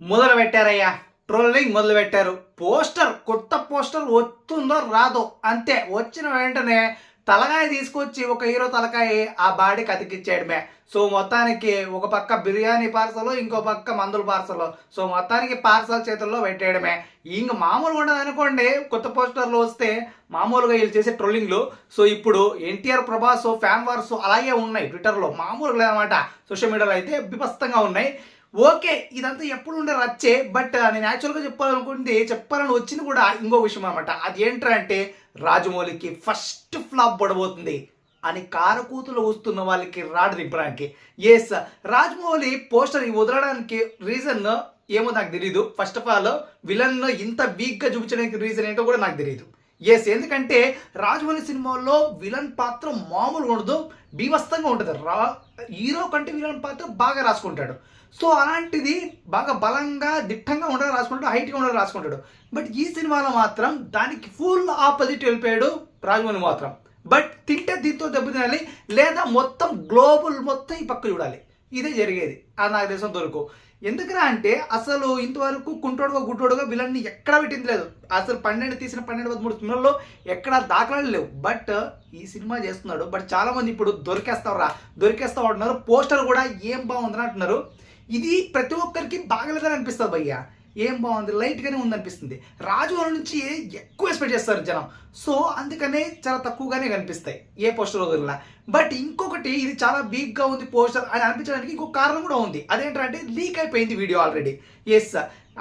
మొదలు పెట్టారయ్యా ట్రోలింగ్ మొదలు పెట్టారు పోస్టర్ కొత్త పోస్టర్ వస్తుందో రాదో అంతే. వచ్చిన వెంటనే తలకాయ తీసుకొచ్చి ఒక హీరో తలకాయ ఆ బాడీకి అతికిచ్చేయడమే సో మొత్తానికి ఒక పక్క బిర్యానీ పార్సల్ ఇంకో పక్క మందుల పార్సల్. సో మొత్తానికి పార్సల్ చేతుల్లో పెట్టేయడమే. ఇంక మామూలుగా ఉండదు అనుకోండి. కొత్త పోస్టర్లు వస్తే మామూలుగా వీళ్ళు చేసే ట్రోలింగ్లు. సో ఇప్పుడు ఎన్టీఆర్ ప్రభాస్ ఫ్యాన్ వార్స్ అలాగే ఉన్నాయి ట్విట్టర్లో. మామూలుగా లేదన్నమాట. సోషల్ మీడియాలో అయితే బిభస్తంగా ఉన్నాయి. ఓకే ఇదంతా ఎప్పుడు ఉండే రచ్చే బట్ నేను యాక్చువల్గా చెప్పాలనుకుంటే చెప్పాలని వచ్చింది కూడా ఇంకో విషయం అనమాట అది ఏంటంటే రాజమౌళికి ఫస్ట్ ఫ్లాప్ పడబోతుంది. అని కారకూతులు వస్తున్న వాళ్ళకి రాడు దింపడానికి ఎస్ రాజమౌళి పోస్టర్ వదలడానికి రీజన్ ఏమో నాకు తెలియదు ఫస్ట్ ఆఫ్ ఆల్ విలన్ ఇంత వీక్గా చూపించడానికి రీజన్ ఏంటో కూడా నాకు తెలియదు ఎస్ ఎందుకంటే రాజమౌళి సినిమాల్లో విలన్ పాత్ర మామూలుగా ఉండదు బీభస్తంగా ఉంటుంది. రా హీరో కంటే విలన్ పాత్ర బాగా రాసుకుంటాడు. సో అలాంటిది బాగా బలంగా దిట్టంగా ఉండడం రాసుకుంటాడు హైట్గా ఉండగా రాసుకుంటాడు. బట్ ఈ సినిమాలో మాత్రం దానికి ఫుల్ ఆపోజిట్ వెళ్ళిపోయాడు రాజమౌళి మాత్రం. బట్ తింటే దీంతో దెబ్బతినాలి లేదా మొత్తం గ్లోబల్ మొత్తం ఈ పక్క చూడాలి. ఇదే జరిగేది. అది నాకు దొరకు ఎందుకురా అంటే అసలు ఇంతవరకు కుంటోడుగా గుట్టోడుగా విలన్ని ఎక్కడ పెట్టింది లేదు. అసలు పన్నెండు తీసిన పన్నెండు పదమూడు సినిమాల్లో ఎక్కడా దాఖలాలు లేవు. బట్ ఈ సినిమా చేస్తున్నాడు. బట్ చాలామంది ఇప్పుడు దొరికేస్తావురా దొరికేస్తా ఉంటున్నారు. పోస్టర్ కూడా ఏం బాగుందని అంటున్నారు. ఇది ప్రతి ఒక్కరికి బాగలేదని అనిపిస్తుంది భయ్యా. ఏం బాగుంది? లైట్గానే ఉంది అనిపిస్తుంది రాజువారి నుంచి ఎక్కువ ఎక్స్పెక్ట్ చేస్తారు జనం. సో అందుకనే చాలా తక్కువగానే కనిపిస్తాయి. ఏ పోస్టర్ వదిలినా. బట్ ఇంకొకటి ఇది చాలా వీక్గా ఉంది పోస్టర్ అని అనిపించడానికి ఇంకొక కారణం కూడా ఉంది. అదేంటంటే లీక్ అయిపోయింది వీడియో ఆల్రెడీ ఎస్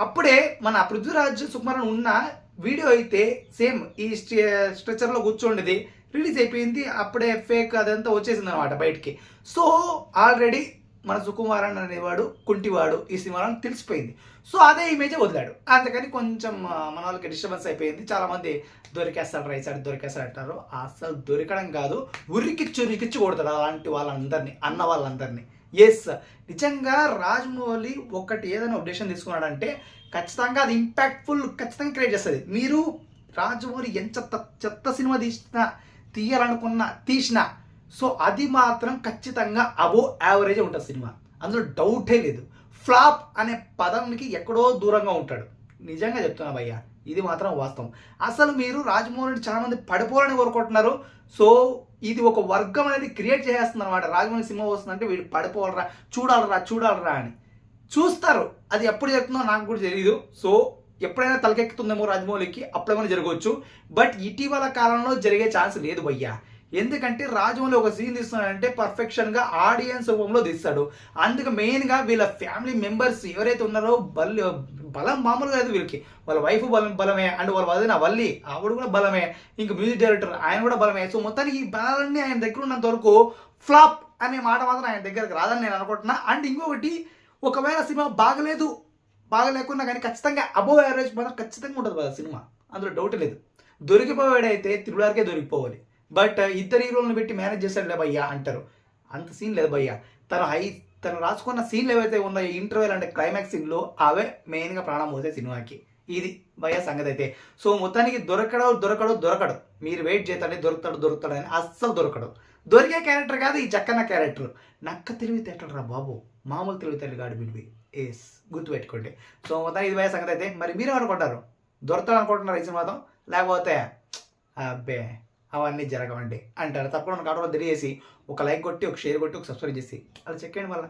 అప్పుడే మన పృథ్వీరాజ్ సుకుమారన్ ఉన్న వీడియో అయితే సేమ్ ఈ స్ట్రెచర్లో కూర్చోండిది. రిలీజ్ అయిపోయింది. అప్పుడే ఫేక్ అదంతా వచ్చేసింది అనమాట బయటికి. సో ఆల్రెడీ మన సుకుమారన్ అనేవాడు కుంటివాడు ఈ సినిమాలో తెలిసిపోయింది. సో అదే ఇమేజే వదిలాడు. అందుకని కొంచెం మన వాళ్ళకి డిస్టర్బెన్స్ అయిపోయింది. చాలామంది దొరికేస్తాడు రైట్ సైడ్ దొరికేస్తాడు అంటారు. అసలు దొరకడం కాదు. ఉరికిచ్చు ఉరికిచ్చు కొడతాడు అలాంటి వాళ్ళందరినీ అన్న వాళ్ళందరినీ. ఎస్ నిజంగా రాజమౌళి ఒకటి ఏదైనా ఉద్దేశం తీసుకున్నాడంటే ఖచ్చితంగా అది ఇంపాక్ట్ఫుల్ ఖచ్చితంగా క్రియేట్ చేస్తుంది. మీరు రాజమౌళి ఎంత చెత్త సినిమా తీసినా తీయాలనుకున్నా తీసినా సో అది మాత్రం ఖచ్చితంగా అబో యావరేజ్ ఉంటుంది సినిమా. అందులో డౌటే లేదు. ఫ్లాప్ అనే పదంకి ఎక్కడో దూరంగా ఉంటాడు. నిజంగా చెప్తున్నా భయ్యా ఇది మాత్రం వాస్తవం. అసలు మీరు రాజమౌళిని చాలా మంది పడిపోవాలని కోరుకుంటున్నారు. సో ఇది ఒక వర్గం అనేది క్రియేట్ చేసేస్తుంది అనమాట రాజమౌళి సినిమా వస్తుందంటే వీడు పడిపోవాలరా చూడాలరా చూడాలరా అని. చూస్తారు. అది ఎప్పుడు జరుగుతుందో నాకు కూడా తెలియదు సో ఎప్పుడైనా తలకెక్కుతుందేమో రాజమౌళికి అప్పుడేమైనా జరగవచ్చు. బట్ ఇటీవల కాలంలో జరిగే ఛాన్స్ లేదు భయ్యా. ఎందుకంటే రాజమౌళి ఒక సీన్ తీస్తున్నాడంటే పర్ఫెక్షన్గా ఆడియన్స్ రూపంలో తీస్తాడు. అందుకు మెయిన్గా వీళ్ళ ఫ్యామిలీ మెంబర్స్ ఎవరైతే ఉన్నారో బల్ బలం మామూలుగా లేదు వీళ్ళకి. వాళ్ళ వైఫ్ బలం బలమే అండ్ వాళ్ళ వదిన వల్లి ఆవిడ కూడా బలమే. ఇంక మ్యూజిక్ డైరెక్టర్ ఆయన కూడా బలమే. సో మొత్తానికి ఈ బలాలన్నీ ఆయన దగ్గర ఉన్నంత వరకు ఫ్లాప్ అనే మాట మాత్రం ఆయన దగ్గరకు రాదని నేను అనుకుంటున్నా. అండ్ ఇంకొకటి ఒకవేళ సినిమా బాగలేదు బాగలేకున్నా కానీ ఖచ్చితంగా అబోవ్ యావరేజ్ మాత్రం ఖచ్చితంగా ఉంటుంది కదా సినిమా. అందులో డౌట్ లేదు. దొరికిపోయాడైతే తిరుగులారికే దొరికిపోవాలి. బట్ ఇద్దరు హీరోలను పెట్టి మేనేజ్ చేశాడులే భయ్యా అంటారు. అంత సీన్ లేదు భయ్యా. తను హై తను రాసుకున్న సీన్లు ఏవైతే ఉన్నాయో ఇంటర్వెల్ అంటే క్లైమాక్స్ సీన్లు అవే మెయిన్గా ప్రాణం పోతే సినిమాకి. ఇది భయ సంగతి అయితే. సో మొత్తానికి దొరకడో దొరకడో దొరకడు. మీరు వెయిట్ చేస్తాడే దొరుకుతాడు దొరుకుతాడు అని అస్సలు దొరకడు. దొరికే క్యారెక్టర్ కాదు ఈ చక్కన క్యారెక్టర్ నక్క తెలివితేటలు రా బాబు. మామూలు తెలివితేటలు కాడు బిల్వి ఎస్ గుర్తుపెట్టుకోండి. సో మొత్తానికి ఇది భయ సంగతి అయితే. మరి మీరు అనుకుంటారు దొరుకుతాడు అనుకుంటున్నారు ఈ సినిమాతో? లేకపోతే అబ్బే. అవన్నీ జరగవండి అంటారు. తప్పకుండా కావడం తెలియజేసి ఒక లైక్ కొట్టి ఒక షేర్ కొట్టి ఒక సబ్స్క్రైబ్ చేసి. అలా చెక్కండి మళ్ళీ.